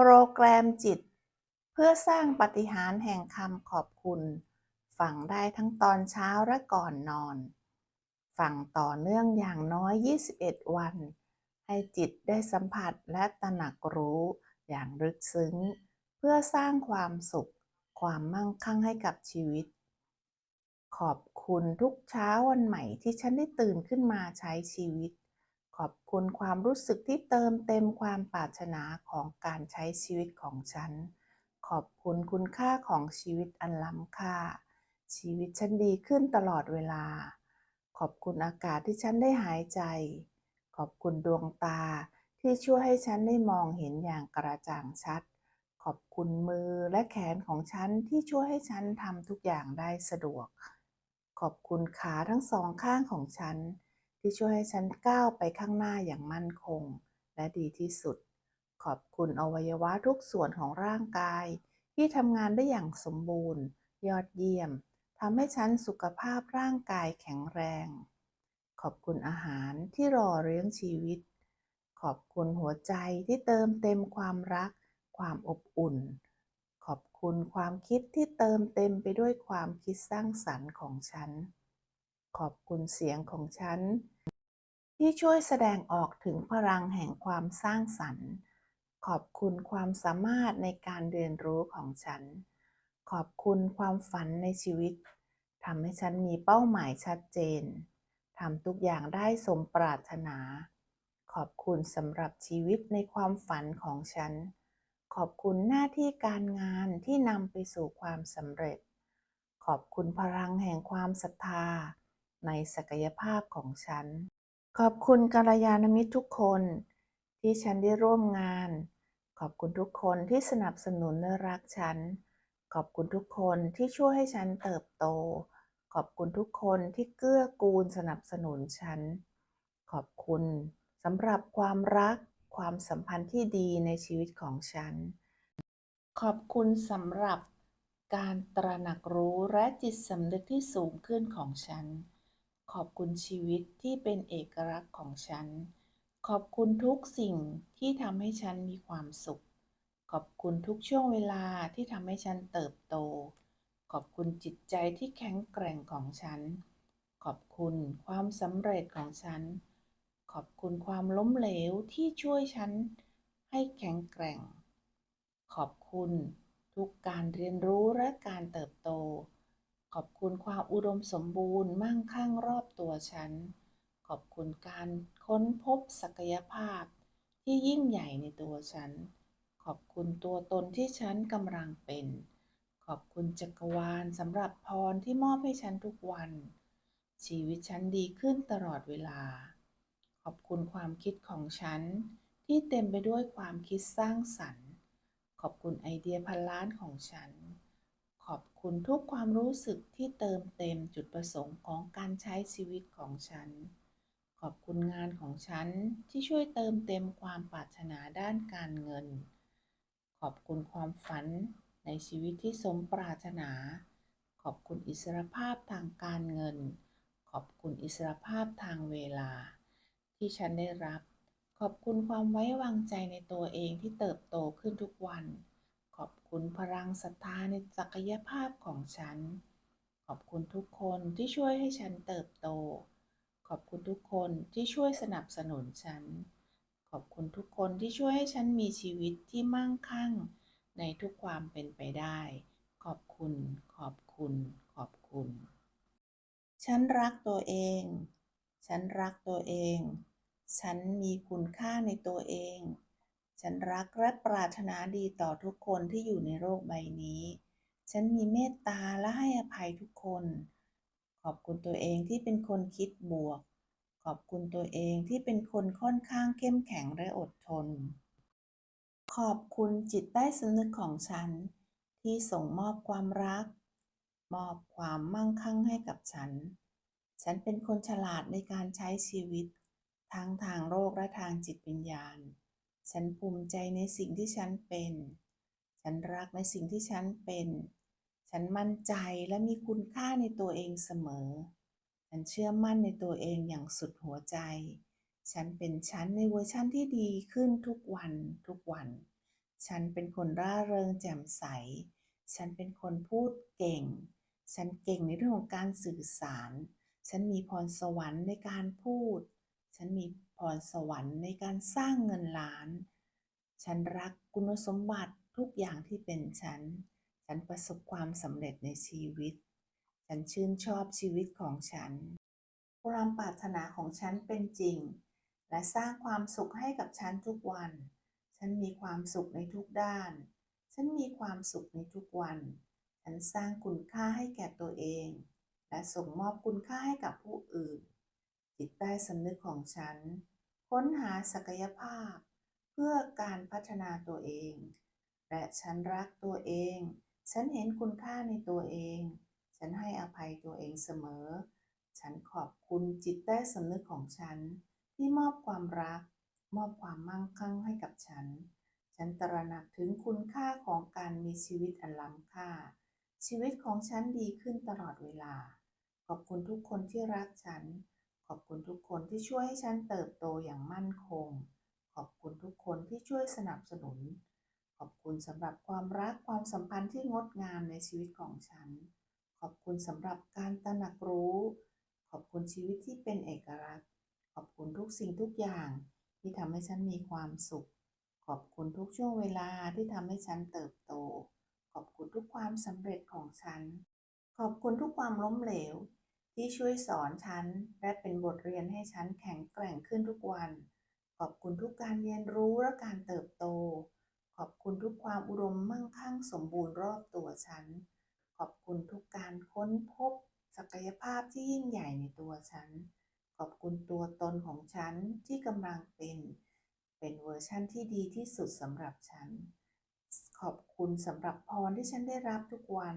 โปรแกรมจิต เพื่อสร้างปฏิหารแห่งคำขอบคุณฟังได้ทั้งตอนเช้าและก่อนนอนฟังต่อเนื่องอย่างน้อย 21 วัน ให้จิตได้สัมผัสและตระหนักรู้อย่างลึกซึ้ง เพื่อสร้างความสุข ความมั่งคั่งให้กับชีวิต ขอบคุณทุกเช้าวันใหม่ที่ฉันได้ตื่นขึ้นมาใช้ชีวิต ขอบคุณความรู้สึกที่เติมเต็มความปรารถนาของการใช้ชีวิตของฉัน ขอบคุณคุณค่าของชีวิตอันล้ำค่า ชีวิตฉันดีขึ้นตลอดเวลา ขอบคุณอากาศที่ฉันได้หายใจ ขอบคุณดวงตาที่ช่วยให้ฉันได้มองเห็นอย่างกระจ่างชัด ขอบคุณมือและแขนของฉันที่ช่วยให้ฉันทำทุกอย่างได้สะดวก ขอบคุณขาทั้งสองข้างของฉัน ที่ช่วยให้ฉันก้าวไปข้างหน้าอย่างมั่นคง และดีที่สุด ขอบคุณอวัยวะทุกส่วนของร่างกาย ที่ทำงานได้อย่างสมบูรณ์ ยอดเยี่ยมทำให้ฉันสุขภาพร่างกายแข็งแรง ขอบคุณอาหารที่รอเลี้ยงชีวิต ขอบคุณหัวใจที่เติมเต็มความรัก ความอบอุ่น ขอบคุณความคิดที่เติมเต็มไปด้วยความคิดสร้างสรรค์ของฉัน ขอบคุณเสียงของฉัน ที่ช่วยแสดงออกถึงพลังแห่งความสร้างสรรค์ ขอบคุณความสามารถในการเรียนรู้ของฉัน ขอบคุณความฝันในชีวิตทำให้ฉันมีเป้าหมายชัดเจนทำทุกอย่างได้สมปรารถนา ขอบคุณสำหรับชีวิตในความฝันของฉัน ขอบคุณหน้าที่การงานที่นำไปสู่ความสำเร็จ ขอบคุณพลังแห่งความศรัทธา ในศักยภาพของฉัน ขอบคุณกัลยาณมิตรทุกคนที่ฉันได้ร่วมงาน ขอบคุณทุกคนที่สนับสนุนและรักฉัน ขอบคุณทุกคนที่ช่วยให้ฉันเติบโต ขอบคุณทุกคนที่เกื้อกูลสนับสนุนฉัน ขอบคุณสำหรับความรักความสัมพันธ์ที่ดีในชีวิตของฉัน ขอบคุณสำหรับการตระหนักรู้และจิตสำนึกที่สูงขึ้นของฉัน ขอบคุณชีวิตที่เป็นเอกลักษณ์ของฉัน ขอบคุณทุกสิ่งที่ทำให้ฉันมีความสุข ขอบคุณทุกช่วงเวลาที่ทำให้ฉันเติบโต ขอบคุณจิตใจที่แข็งแกร่งของฉัน ขอบคุณความสำเร็จของฉัน ขอบคุณความล้มเหลวที่ช่วยฉันให้แข็งแกร่ง ขอบคุณทุกการเรียนรู้และการเติบโต ขอบคุณความอุดมสมบูรณ์มั่งคั่งรอบตัวฉัน ขอบคุณการค้นพบศักยภาพที่ยิ่งใหญ่ในตัวฉัน ขอบคุณตัวตนที่ฉันกำลังเป็น ขอบคุณจักรวาลสำหรับพรที่มอบให้ฉันทุกวัน ชีวิตฉันดีขึ้นตลอดเวลา ขอบคุณความคิดของฉัน ที่เต็มไปด้วยความคิดสร้างสรรค์ ขอบคุณไอเดียพันล้านของฉัน ขอบคุณทุกความรู้สึกที่เติมเต็มจุดประสงค์ของการใช้ชีวิตของฉัน ขอบคุณงานของฉันที่ช่วยเติมเต็มความปรารถนาด้านการเงิน ขอบคุณความฝันในชีวิตที่สมปรารถนา ขอบคุณอิสรภาพทางการเงิน ขอบคุณอิสรภาพทางเวลา ที่ฉันได้รับ ขอบคุณความไว้วางใจในตัวเองที่เติบโตขึ้นทุกวัน ขอบคุณพลังศรัทธาในศักยภาพของฉัน ขอบคุณทุกคนที่ช่วยให้ฉันเติบโต ขอบคุณทุกคนที่ช่วยสนับสนุนฉัน ขอบคุณทุกคนที่ช่วยให้ฉันมีชีวิตที่มั่งคั่ง ในทุกความเป็นไปได้ ขอบคุณ ขอบคุณ ขอบคุณ ฉันรักตัวเอง ฉันรักตัวเอง ฉันมีคุณค่าในตัวเอง ฉันรักและปรารถนาดีต่อทุกคนที่อยู่ในโลกใบนี้ ฉันมีเมตตาและให้อภัยทุกคน ขอบคุณตัวเองที่เป็นคนคิดบวก ขอบคุณตัวเองที่เป็นคนค่อนข้างเข้มแข็งและอดทน ขอบคุณจิตใต้สำนึกของฉัน ที่ส่งมอบความรัก มอบความมั่งคั่งให้กับฉัน ฉันเป็นคนฉลาดในการใช้ชีวิต ทั้งทางโลกและทางจิตวิญญาณ ฉันภูมิใจในสิ่งที่ฉันเป็น ฉันรักในสิ่งที่ฉันเป็น ฉันมั่นใจและมีคุณค่าในตัวเองเสมอ ฉันเชื่อมั่นในตัวเองอย่างสุดหัวใจ ฉันเป็นฉันในเวอร์ชั่นที่ดีขึ้นทุกวันทุกวัน ฉันเป็นคนร่าเริงแจ่มใส ฉันเป็นคนพูดเก่ง ฉันเก่งในเรื่องของการสื่อสาร ฉันมีพรสวรรค์ในการพูด ฉันมีพรสวรรค์ในการสร้างเงินล้าน ฉันรักคุณสมบัติทุกอย่างที่เป็นฉัน ฉันประสบความสำเร็จในชีวิต ฉันชื่นชอบชีวิตของฉัน ความปรารถนาของฉันเป็นจริง และสร้างความสุขให้กับฉันทุกวัน ฉันมีความสุขในทุกด้าน ฉันมีความสุขในทุกวัน ฉันสร้างคุณค่าให้แก่ตัวเอง และส่งมอบคุณค่าให้กับผู้อื่น จิตใต้สำนึกของฉัน ค้นหาศักยภาพ เพื่อการพัฒนาตัวเอง และฉันรักตัวเอง ฉันเห็นคุณค่าในตัวเอง ฉันให้อภัยตัวเองเสมอ ฉันขอบคุณจิตใต้สำนึกของฉัน ที่มอบความรัก มอบความมั่งคั่งให้กับฉัน ฉันตระหนักถึงคุณค่าของการมีชีวิตอันล้ำค่า ชีวิตของฉันดีขึ้นตลอดเวลา ขอบคุณทุกคนที่รักฉัน ขอบคุณทุกคนที่ช่วยให้ฉันเติบโตอย่างมั่นคง ขอบคุณทุกคนที่ช่วยสนับสนุน ขอบคุณสำหรับความรักความสัมพันธ์ที่งดงามในชีวิตของฉัน ขอบคุณสำหรับการตระหนักรู้ ขอบคุณชีวิตที่เป็นเอกลักษณ์ ขอบคุณทุกสิ่งทุกอย่าง ที่ทำให้ฉันมีความสุข ขอบคุณทุกช่วงเวลาที่ทำให้ฉันเติบโต ขอบคุณทุกความสำเร็จของฉัน ขอบคุณทุกความล้มเหลว ที่ช่วยสอนฉัน และเป็นบทเรียนให้ฉันแข็งแกร่งขึ้นทุกวัน ขอบคุณทุกการเรียนรู้และการเติบโต ขอบคุณทุกความอุดมมั่งคั่งสมบูรณ์รอบตัวฉัน ขอบคุณทุกการค้นพบ ศักยภาพที่ยิ่งใหญ่ในตัวฉัน ขอบคุณตัวตนของฉันที่กำลังเป็น เป็นเวอร์ชั่นที่ดีที่สุดสำหรับฉัน ขอบคุณสำหรับพรที่ฉันได้รับทุกวัน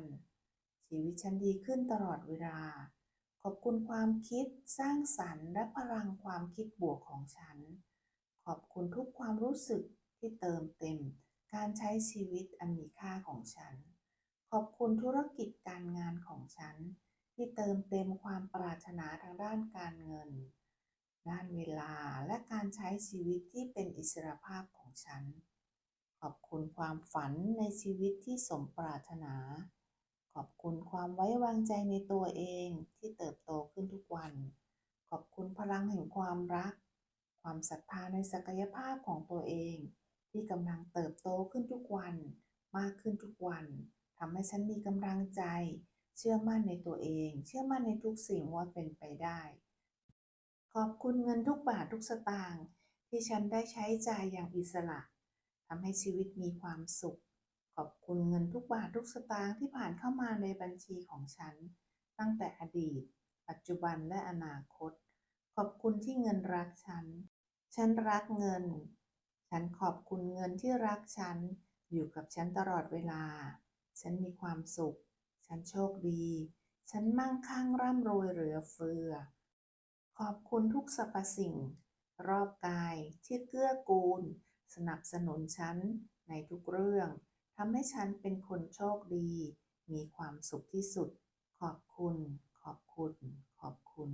ชีวิตฉันดีขึ้นตลอดเวลา ขอบคุณความคิดสร้างสรรค์ และพลังความคิดบวกของฉัน ขอบคุณทุกความรู้สึกที่เติมเต็ม การใช้ชีวิตอันมีค่าของฉัน ขอบคุณธุรกิจการงานของฉัน ที่เติมเต็มความปรารถนาทางด้านการเงิน ด้านเวลาและการใช้ชีวิตที่เป็นอิสรภาพของฉัน ขอบคุณความฝันในชีวิตที่สมปรารถนา ขอบคุณความไว้วางใจในตัวเองที่เติบโตขึ้นทุกวัน ขอบคุณพลังแห่งความรัก ความศรัทธาในศักยภาพของตัวเอง ที่กำลังเติบโตขึ้นทุกวัน มากขึ้นทุกวันทำให้ฉันมีกำลังใจ เชื่อมั่นในตัวเอง เชื่อมั่นในทุกสิ่งว่าเป็นไปได้ ขอบคุณเงินทุกบาททุกสตางค์ที่ฉันได้ใช้จ่ายอย่างอิสระทำให้ชีวิตมีความสุข ขอบคุณเงินทุกบาททุกสตางค์ที่ผ่านเข้ามาในบัญชีของฉัน ตั้งแต่อดีต ปัจจุบันและอนาคต ขอบคุณที่เงินรักฉัน ฉันรักเงิน ฉันขอบคุณเงินที่รักฉัน อยู่กับฉันตลอดเวลา ฉันมีความสุข ฉันโชคดี ฉันมั่งคั่งร่ำรวยเหลือเฟือ ขอบคุณทุกสรรพสิ่ง รอบกายที่เกื้อกูล สนับสนุนฉันในทุกเรื่อง ทำให้ฉันเป็นคนโชคดี มีความสุขที่สุด ขอบคุณ ขอบคุณ ขอบคุณ